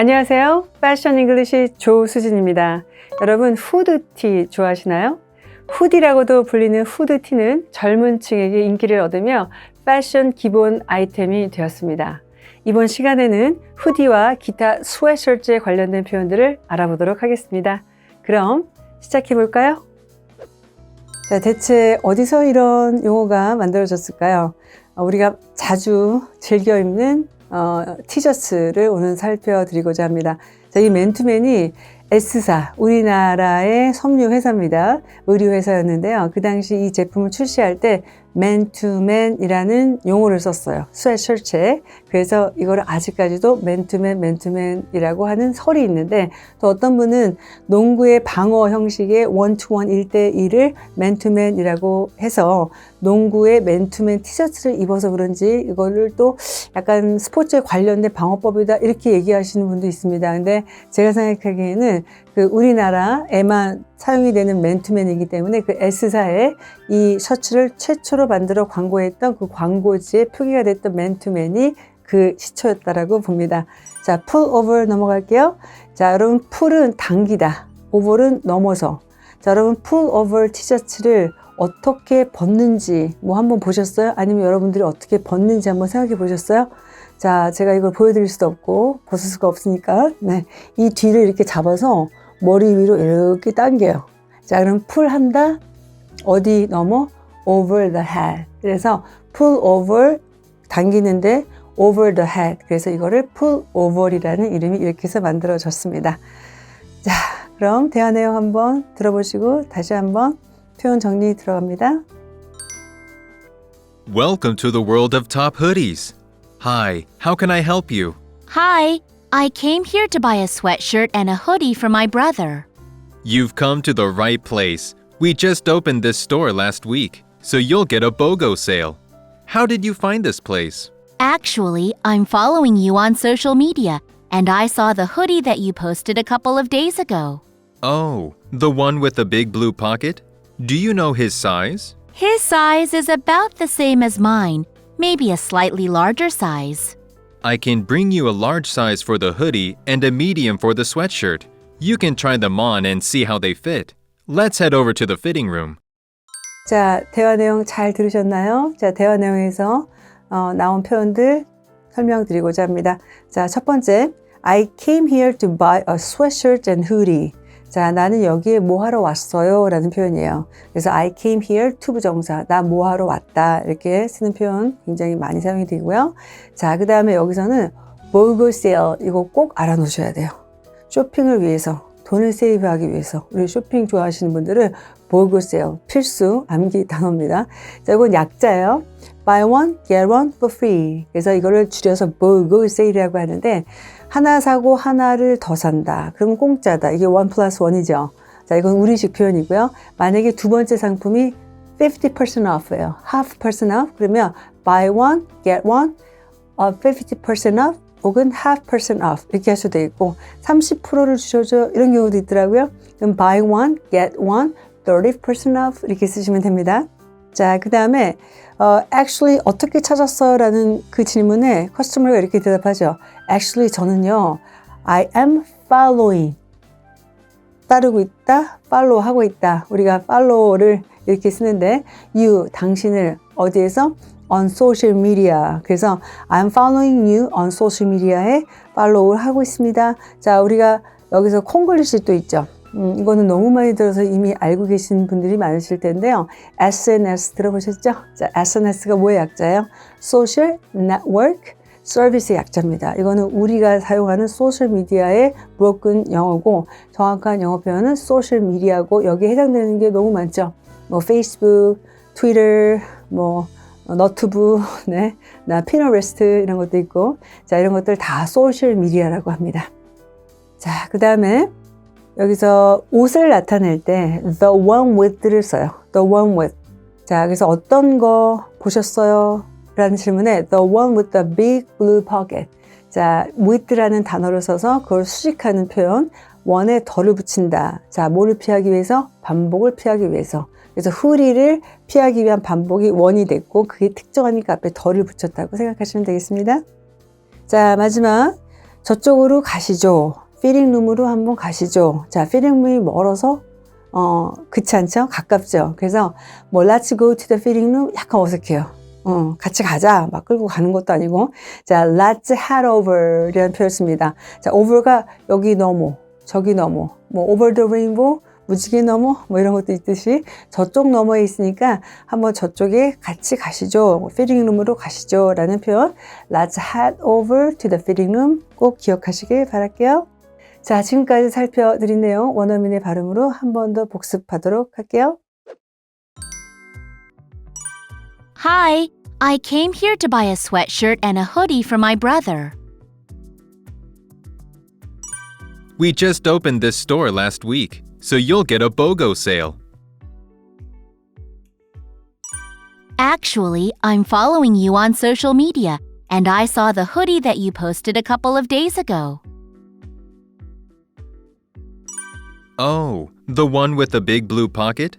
안녕하세요. 패션 잉글리시 조수진입니다. 여러분 후드티 좋아하시나요? 후디라고도 불리는 후드티는 젊은 층에게 인기를 얻으며 패션 기본 아이템이 되었습니다. 이번 시간에는 후디와 기타 스웨셔츠에 관련된 표현들을 알아보도록 하겠습니다. 그럼 시작해 볼까요? 자, 대체 어디서 이런 용어가 만들어졌을까요? 어, 우리가 자주 즐겨 입는 어, 티셔츠를 오늘 살펴드리고자 합니다. 자, 이 맨투맨이 S사, 우리나라의 섬유 회사입니다. 의류 회사였는데요. 그 당시 이 제품을 출시할 때 맨투맨이라는 용어를 썼어요. 스웨셔츠에. 그래서 이거를 아직까지도 맨투맨, 맨투맨이라고 하는 설이 있는데 또 어떤 분은 농구의 방어 형식의 원 투원 1대1을 맨투맨이라고 해서 농구의 맨투맨 티셔츠를 입어서 그런지 이거를 또 약간 스포츠에 관련된 방어법이다 이렇게 얘기하시는 분도 있습니다. 근데 제가 생각하기에는 그 우리나라에만 사용이 되는 맨투맨이기 때문에 그 S사에 이 셔츠를 최초로 만들어 광고했던 그 광고지에 표기가 됐던 맨투맨이 그 시초였다라고 봅니다. 자, pull over 넘어갈게요. 자, 여러분 pull은 당기다. over는 넘어서. 자, 여러분 pull over 티셔츠를 어떻게 벗는지 뭐 한번 보셨어요? 아니면 여러분들이 어떻게 벗는지 한번 생각해 보셨어요? 자, 제가 이걸 보여드릴 수도 없고 벗을 수가 없으니까 네, 이 뒤를 이렇게 잡아서 머리 위로 이렇게 당겨요. 자, 그럼 pull 한다. 어디 넘어? over the head. 그래서 pull over 당기는데 over the head. 그래서 이거를 pull over이라는 이름이 이렇게 해서 만들어졌습니다. 자, 그럼 대화 내용 한번 들어보시고 다시 한번 표현 정리 들어갑니다. Welcome to the world of top hoodies. Hi, how can I help you? Hi, I came here to buy a sweatshirt and a hoodie for my brother. You've come to the right place. We just opened this store last week, so you'll get a BOGO sale. How did you find this place? Actually, I'm following you on social media, and I saw the hoodie that you posted a couple of days ago. Oh, the one with the big blue pocket? Do you know his size? His size is about the same as mine, maybe a slightly larger size. I can bring you a large size for the hoodie and a medium for the sweatshirt. You can try them on and see how they fit. Let's head over to the fitting room. 자, 대화 내용 잘 들으셨나요? 자, 대화 내용에서 어, 나온 표현들 설명드리고자 합니다. 자, 첫 번째, I came here to buy a sweatshirt and hoodie. 자, 나는 여기에 뭐 하러 왔어요? 라는 표현이에요. 그래서 I came here to 부정사, 나 뭐 하러 왔다. 이렇게 쓰는 표현 굉장히 많이 사용이 되고요. 자, 그 다음에 여기서는 BOGO sale, 이거 꼭 알아놓으셔야 돼요. 쇼핑을 위해서, 돈을 세이브하기 위해서, 우리 쇼핑 좋아하시는 분들은 BOGO sale, 필수 암기 단어입니다. 자, 이건 약자예요. Buy one, get one for free. 그래서 이거를 줄여서 BOGO sale이라고 하는데, 하나 사고 하나를 더 산다. 그러면 공짜다. 이게 원 플러스 원이죠. 자, 이건 우리식 표현이고요. 만약에 두 번째 상품이 50% off예요. half percent off. 그러면 buy one, get one, 어, 50% off 혹은 half percent off 이렇게 할 수도 있고 30%를 주셔줘 이런 경우도 있더라고요. 그럼 buy one, get one, 30% off 이렇게 쓰시면 됩니다. 자, 그 다음에 어, actually 어떻게 찾았어요? 라는 그 질문에 커스터머가 이렇게 대답하죠. Actually 저는요, I am following. 따르고 있다, follow 하고 있다. 우리가 follow를 이렇게 쓰는데, you, 당신을 어디에서? on social media. 그래서 I'm following you on social media에 follow를 하고 있습니다. 자, 우리가 여기서 콩글리시 또 있죠. 음, 이거는 너무 많이 들어서 이미 알고 계신 분들이 많으실 텐데요. SNS 들어보셨죠? 자, SNS가 뭐의 약자예요? Social Network Service의 약자입니다. 이거는 우리가 사용하는 소셜 미디어의 브로큰 영어고 정확한 영어 표현은 소셜 미디어고 여기에 해당되는 게 너무 많죠. 뭐 페이스북, 트위터, 뭐 너튜브, 네, 나 피너레스트 이런 것도 있고 자 이런 것들 다 소셜 미디어라고 합니다. 자, 그 다음에 여기서 옷을 나타낼 때 the one with를 써요. the one with. 자, 그래서 어떤 거 보셨어요? 라는 질문에 the one with the big blue pocket. 자, with라는 단어를 써서 그걸 수식하는 표현. 원에 덜을 붙인다. 자, 뭐를 피하기 위해서? 반복을 피하기 위해서. 그래서 후리를 피하기 위한 반복이 원이 됐고 그게 특정하니까 앞에 덜을 붙였다고 생각하시면 되겠습니다. 자, 마지막 저쪽으로 가시죠. 피링룸으로 한번 가시죠. 자, 피링룸이 멀어서 어, 그렇지 않죠? 가깝죠. 그래서 뭐 let's go to the room 약간 어색해요. 어, 같이 가자. 막 끌고 가는 것도 아니고. 자, let's head over 이라는 표현 씁니다. 자, over가 여기 넘어, 저기 넘어, 뭐 over the rainbow, 무지개 넘어, 뭐 이런 것도 있듯이 저쪽 너머에 있으니까 한번 저쪽에 같이 가시죠. fitting room으로 가시죠. 라는 표현. let's head over to the fitting room 꼭 기억하시길 바랄게요. 자, 지금까지 살펴드린 내용 원어민의 발음으로 한 번 더 복습하도록 할게요. Hi, I came here to buy a sweatshirt and a hoodie for my brother. We just opened this store last week, so you'll get a BOGO sale. Actually, I'm following you on social media, and I saw the hoodie that you posted a couple of days ago. Oh, the one with the big blue pocket?